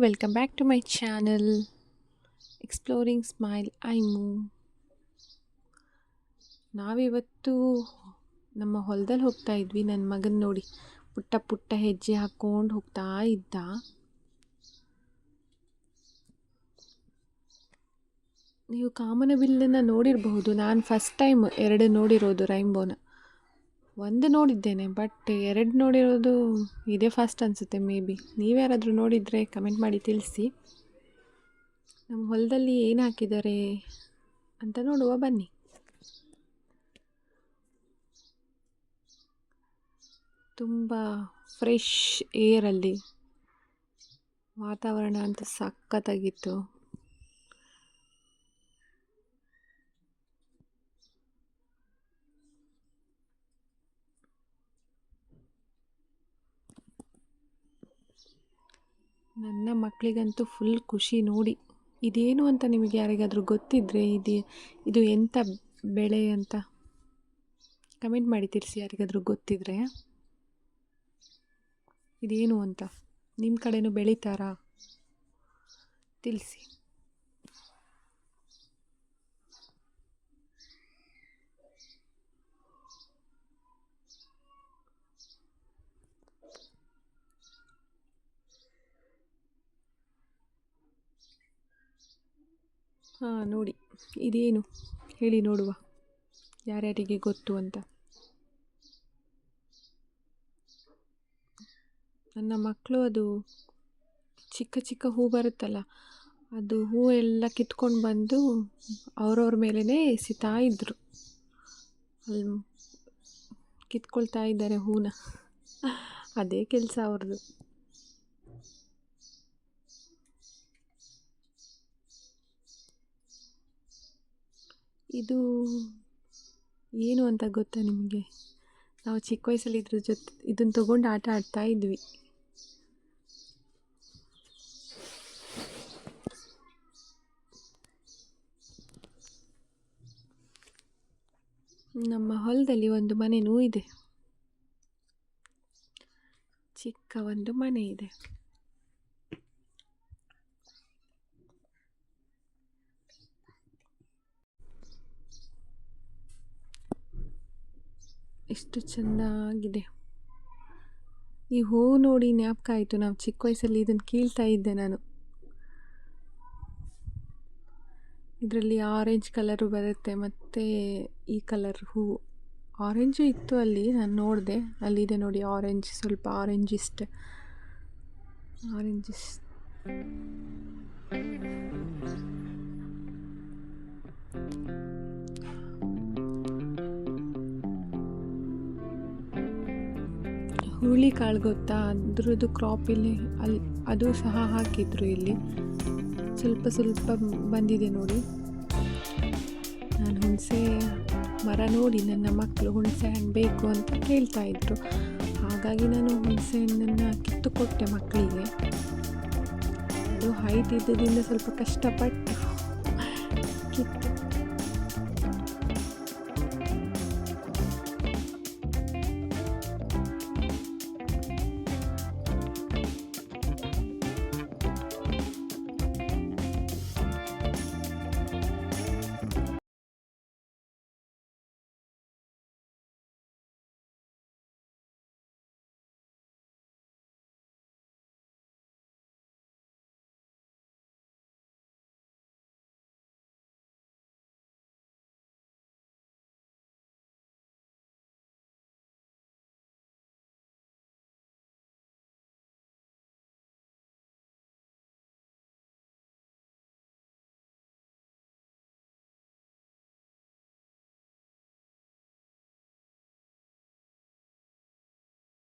Welcome back to my channel exploring smile ಐಮು ನಾವಿವತ್ತು ನಮ್ಮ ಹೊಲದಲ್ಲಿ ಹೋಗ್ತಾ ಇದ್ವಿ. ನನ್ನ ಮಗನ ನೋಡಿ, ಪುಟ್ಟ ಪುಟ್ಟ ಹೆಜ್ಜೆ ಹಾಕ್ಕೊಂಡು ಹೋಗ್ತಾ ಇದ್ದ. ನೀವು ಕಾಮನಬಿಲ್ಲನ್ನು ನೋಡಿರಬಹುದು. ನಾನು ಫಸ್ಟ್ ಟೈಮ್ ಎರಡು ನೋಡಿರೋದು ರೈನ್ಬೋನ ಒಂದು ನೋಡಿದ್ದೇನೆ ಬಟ್ ಎರಡು ನೋಡಿರೋದು ಇದೇ ಫಸ್ಟ್ ಅನಿಸುತ್ತೆ ಮೇ ಬಿ ನೀವ್ಯಾರಾದರೂ ನೋಡಿದರೆ ಕಮೆಂಟ್ ಮಾಡಿ ತಿಳಿಸಿ. ನಮ್ಮ ಹೊಲದಲ್ಲಿ ಏನು ಹಾಕಿದ್ದಾರೆ ಅಂತ ನೋಡುವ, ಬನ್ನಿ. ತುಂಬ ಫ್ರೆಶ್ ಏರಲ್ಲಿ ವಾತಾವರಣ ಅಂತೂ ಸಖತ್ತಾಗಿತ್ತು. ನನ್ನ ಮಕ್ಕಳಿಗಂತೂ ಫುಲ್ ಖುಷಿ ನೋಡಿ. ಇದೇನು ಅಂತ ನಿಮಗೆ ಯಾರಿಗಾದರೂ ಗೊತ್ತಿದ್ದರೆ ಇದು ಇದು ಎಂಥ ಬೆಳೆ ಅಂತ ಕಮೆಂಟ್ ಮಾಡಿ ತಿಳಿಸಿ ಯಾರಿಗಾದರೂ ಗೊತ್ತಿದ್ದರೆ ಇದೇನು ಅಂತ. ನಿಮ್ಮ ಕಡೆಯೂ ಬೆಳೀತಾರಾ? ತಿಳಿಸಿ. ಹಾಂ, ನೋಡಿ. ಇದೇನು? ಹೇಳಿ ನೋಡುವ. ಯಾರ್ಯಾರಿಗೆ ಗೊತ್ತು ಅಂತ. ನನ್ನ ಮಕ್ಕಳು ಅದು ಚಿಕ್ಕ ಚಿಕ್ಕ ಹೂ ಬರುತ್ತಲ್ಲ, ಅದು ಹೂ ಎಲ್ಲ ಕಿತ್ಕೊಂಡು ಬಂದು ಅವ್ರವ್ರ ಮೇಲೇ ಎಸಿತಾ ಇದ್ದರು ಅಲ್ಲಿ ಕಿತ್ಕೊಳ್ತಾ ಇದ್ದಾರೆ ಹೂನ. ಅದೇ ಕೆಲಸ ಅವ್ರದ್ದು ಇದು ಏನು ಅಂತ ಗೊತ್ತಾ ನಿಮಗೆ? ನಾವು ಚಿಕ್ಕ ವಯಸ್ಸಲ್ಲಿ ಇದ್ರ ಜೊತೆ ಇದನ್ನು ತೊಗೊಂಡು ಆಟ ಆಡ್ತಾ ಇದ್ವಿ. ನಮ್ಮ ಹೊಲದಲ್ಲಿ ಒಂದು ಮನೆನೂ ಇದೆ ಚಿಕ್ಕ ಒಂದು ಮನೆ ಇದೆ. ಎಷ್ಟು ಚೆಂದಾಗಿದೆ ಈ ಹೂವು ನೋಡಿ ಜ್ಞಾಪಕ ಆಯಿತು. ನಾವು ಚಿಕ್ಕ ವಯಸ್ಸಲ್ಲಿ ಇದನ್ನು ಕೀಳ್ತಾ ಇದ್ದೆ ನಾನು. ಇದರಲ್ಲಿ ಆರೆಂಜ್ ಕಲರು ಬರುತ್ತೆ ಮತ್ತು ಈ ಕಲರ್ ಹೂವು ಆರೆಂಜು ಇತ್ತು ಅಲ್ಲಿ, ನಾನು ನೋಡಿದೆ. ಅಲ್ಲಿದೆ ನೋಡಿ ಆರೆಂಜ್ ಸ್ವಲ್ಪ ಆರೆಂಜಿಸ್ಟ್ ಆರೆಂಜಿಸ್ ಹುರುಳಿ ಕಾಳು ಗೊತ್ತಾ? ಅದ್ರದ್ದು ಕ್ರಾಪ್ ಇಲ್ಲಿ ಅಲ್ಲಿ ಅದು ಸಹ ಹಾಕಿದ್ರು ಇಲ್ಲಿ. ಸ್ವಲ್ಪ ಸ್ವಲ್ಪ ಬಂದಿದೆ ನೋಡಿ. ನಾನು ಹುಣಸೆ ಮರ ನೋಡಿ ನನ್ನ ಮಕ್ಕಳು ಹುಣಸೆ ಹಣ್ಣು ಬೇಕು ಅಂತ ಕೇಳ್ತಾ ಇದ್ರು. ಹಾಗಾಗಿ ನಾನು ಹುಣಸೆ ಹಣ್ಣನ್ನು ಕಿತ್ತು ಕೊಟ್ಟೆ ಮಕ್ಕಳಿಗೆ ಅದು ಹೈಟ್ ಇದ್ದದಿಂದ ಸ್ವಲ್ಪ ಕಷ್ಟಪಟ್ಟು ಕಿತ್ತು